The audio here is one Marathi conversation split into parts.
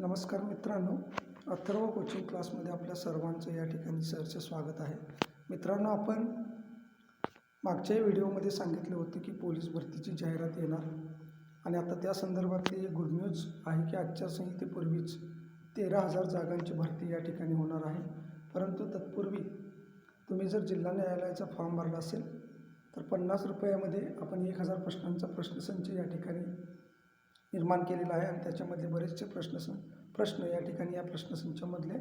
नमस्कार मित्रांनो अथर्व कोचिंग क्लासमध्ये आपल्या सर्वांचं या ठिकाणी सरचं स्वागत आहे. मित्रांनो आपण मागच्याही व्हिडिओमध्ये सांगितले होते की पोलीस भरतीची जाहिरात येणार आणि आता त्या संदर्भातली एक गुड न्यूज आहे की आजच्या संहितेपूर्वीच तेरा हजार जागांची भरती या ठिकाणी होणार आहे. परंतु तत्पूर्वी तुम्ही जर जिल्हा न्यायालयाचा फॉर्म भरला असेल तर पन्नास रुपयामध्ये आपण एक हजार प्रश्नांचा प्रश्नसंच या ठिकाणी निर्माण केलेला आहे आणि त्याच्यामधले बरेचसे प्रश्न प्रश्न या ठिकाणी या प्रश्नसंचामधले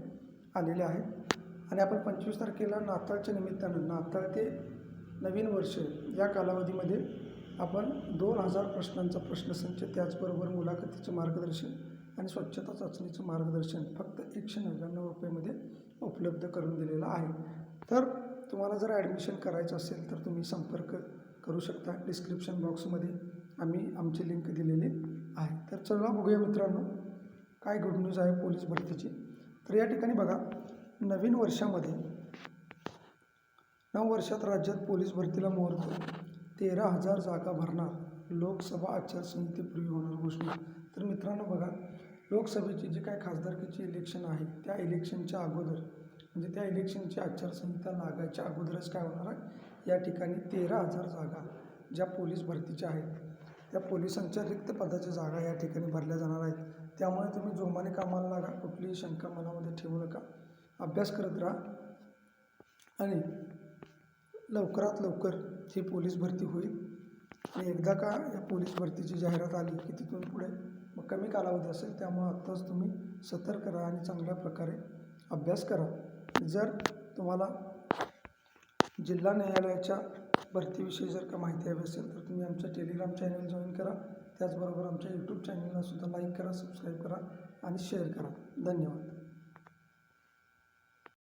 आलेले आहेत. आणि आपण पंचवीस तारखेला नाताळच्या निमित्तानं नाताळ ते नवीन वर्ष या कालावधीमध्ये आपण दोन हजार प्रश्नांचा प्रश्नसंच त्याचबरोबर मुलाखतीचं मार्गदर्शन आणि स्वच्छता चाचणीचं मार्गदर्शन फक्त एकशे नव्याण्णव रुपयेमध्ये उपलब्ध करून दिलेलं आहे. तर तुम्हाला जर ॲडमिशन करायचं असेल तर तुम्ही संपर्क करू शकता. डिस्क्रिप्शन बॉक्समध्ये आम्ही आमचे लिंक दिलेले आहे तर चला बघूया मित्रांनो काय गुड न्यूज आहे पोलीस भरतीची. तर या ठिकाणी बघा नवीन वर्षामध्ये नऊ वर्षात राज्यात पोलीस भरतीला मुहूर्त तेरा हजार जागा भरणार लोकसभा आचारसंहितेपूर्वी होणार घोषणा. तर मित्रांनो बघा लोकसभेची जी काय खासदारकीची इलेक्शन आहे त्या इलेक्शनच्या अगोदर म्हणजे त्या इलेक्शनची आचारसंहिता लागायच्या अगोदरच काय होणार आहे? या ठिकाणी तेरा हजार जागा ज्या पोलीस भरतीच्या आहेत त्या पोलिसांच्या रिक्त पदाच्या जागा या ठिकाणी भरल्या जाणार आहेत. त्यामुळे तुम्ही जोमाने कामाला लागा. कुठलीही शंका मनामध्ये ठेवू नका. अभ्यास करत राहा. आणि लवकरात लवकर ही पोलीस भरती होईल. आणि एकदा का या पोलीस भरतीची जाहिरात आली की तिथून पुढे मग कमी कालावधी असेल त्यामुळे आत्ताच तुम्ही सतर्क राहा आणि चांगल्या प्रकारे अभ्यास करा. जर तुम्हाला जिल्हा न्यायालयाच्या भरतीविषयी जर का माहिती हवी असेल तर तुम्ही आमच्या टेलिग्राम चॅनल जॉईन करा. त्याचबरोबर आमच्या यूट्यूब चॅनलला सुद्धा लाईक करा सबस्क्राईब करा आणि शेअर करा. धन्यवाद.